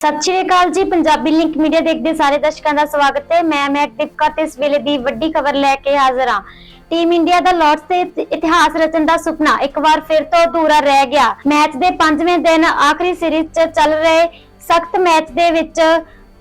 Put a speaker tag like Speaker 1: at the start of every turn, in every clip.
Speaker 1: ਸਤਿ ਸ਼੍ਰੀ ਅਕਾਲ ਜੀ, Punjabi link media ਦੇਖਦੇ ਸਾਰੇ ਦਰਸ਼ਕਾਂ ਦਾ ਸਵਾਗਤ ਹੈ। ਮੈਂ ਮੈਂ ਟਿਪਕਾ ਤੇ ਇਸ ਵੇਲੇ ਦੀ ਵੱਡੀ ਖਬਰ ਲੈ ਕੇ ਹਾਜ਼ਰ ਹਾਂ। ਟੀਮ ਇੰਡੀਆ ਦਾ ਲਾਰਡਸ ਤੇ ਇਤਿਹਾਸ ਰਚਣ ਦਾ ਸੁਪਨਾ ਇੱਕ ਵਾਰ ਫਿਰ ਤੋਂ ਅਧੂਰਾ ਰਹਿ ਗਿਆ। ਮੈਚ ਦੇ 5ਵੇਂ ਦਿਨ ਆਖਰੀ ਸੀਰੀਜ਼ 'ਚ ਚੱਲ ਰਹੇ ਸਖਤ ਮੈਚ ਦੇ ਵਿੱਚ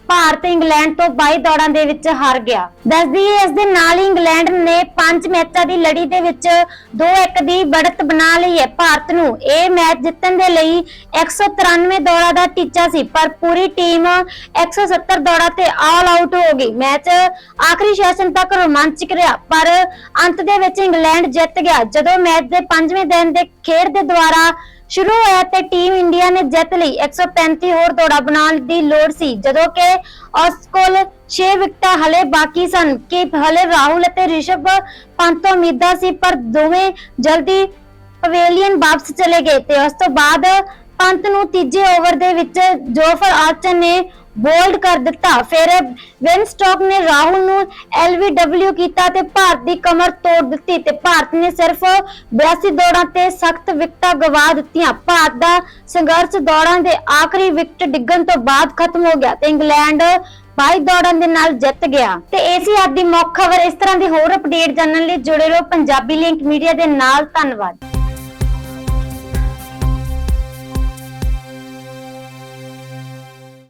Speaker 1: ਭਾਰਤ ਇੰਗਲੈਂਡ ਤੋਂ 22 ਦੌੜਾਂ ਦੇ ਵਿੱਚ ਹਾਰ ਗਿਆ। ਦੱਸਦੀ ਹੈ, ਇਸ ਦੇ ਨਾਲ ਹੀ ਇੰਗਲੈਂਡ ਨੇ 5 ਮੈਚਾਂ ਦੀ ਲੜੀ ਦੇ ਵਿੱਚ 2-1 ਦੀ ਬੜਤ ਬਣਾ ਲਈ ਹੈ। ਭਾਰਤ ਨੂੰ ਇਹ ਮੈਚ ਜਿੱਤਣ ਦੇ ਲਈ 193 ਦੌੜਾਂ ਦਾ ਟੀਚਾ ਸੀ, ਪਰ ਪੂਰੀ ਟੀਮ 170 ਦੌੜਾਂ ਤੇ ਆਲ ਆਊਟ ਹੋ ਗਈ। ਮੈਚ ਆਖਰੀ ਸੈਸ਼ਨ ਤੱਕ ਰੋਮਾਂਚਕ ਰਿਹਾ, ਪਰ ਅੰਤ ਦੇ ਵਿੱਚ ਇੰਗਲੈਂਡ ਜਿੱਤ ਗਿਆ। ਜਦੋਂ ਮੈਚ ਦੇ 5ਵੇਂ ਦਿਨ ਦੇ ਖੇਡ ਦੇ ਦੁਆਰਾ ਸ਼ੁਰੂ ਤੇ ਟੀਮ ਇੰਡੀਆ ਨੇ ਜਿੱਤ ਲਈ 135 ਹੋਰ ਦੌੜਾਂ ਬਣਾਉਣ ਦੀ ਲੋੜ ਸੀ, ਜਦੋਂ ਕਿ ਉਸ ਕੋਲ 6 ਵਿਕਟਾਂ ਹਲੇ ਬਾਕੀ ਸਨ, ਕਿ ਹਲੇ ਰਾਹੁਲ ਅਤੇ ਰਿਸ਼ਭ ਪੰਤ ਤੋਂ ਉਮੀਦਾਂ ਸੀ, ਪਰ ਦੋਵੇਂ ਜਲਦੀ ਪਵੇਲੀਅਨ ਵਾਪਸ ਚਲੇ ਗਏ ਤੇ ਉਸ ਤੋਂ ਬਾਅਦ ਪੰਤ ਨੂੰ ਤੀਜੇ ਓਵਰ ਦੇ ਵਿੱਚ ਜੋਫਰ ਆਰਚਰ ਨੇ ਬੋਲਡ ਕਰ ਦਿੱਤਾ। ਫਿਰ ਵਿਨ ਸਟਾਕ ਨੇ ਰਾਹੁਲ ਨੂੰ ਐਲਵੀਡਬਲਯੂ ਕੀਤਾ ਤੇ ਭਾਰਤ ਦੀ ਕਮਰ ਤੋੜ ਦਿੱਤੀ ਤੇ ਭਾਰਤ ਨੇ ਸਿਰਫ 82 ਦੌੜਾਂ ਤੇ ਸਖਤ ਵਿਕਟਾਂ ਗਵਾ ਦਿੱਤੀਆਂ। ਭਾਰਤ ਦਾ ਸੰਘਰਸ਼ ਦੌੜਾਂ ਦੇ ਆਖਰੀ ਵਿਕਟ ਡਿੱਗਣ ਤੋਂ ਬਾਅਦ ਖਤਮ ਹੋ ਗਿਆ ਤੇ ਇੰਗਲੈਂਡ 22 ਦੌੜਾਂ ਦੇ ਨਾਲ ਜਿੱਤ ਗਿਆ। ਤੇ ਏਸੀ ਅੱਜ ਦੀ ਮੁੱਖ ਖਬਰ। ਇਸ ਤਰ੍ਹਾਂ ਦੀ ਹੋਰ ਅਪਡੇਟ ਜਾਣਨ ਲਈ ਜੁੜੇ ਰਹੋ ਪੰਜਾਬੀ ਲਿੰਕ ਮੀਡੀਆ ਦੇ ਨਾਲ। ਧੰਨਵਾਦ।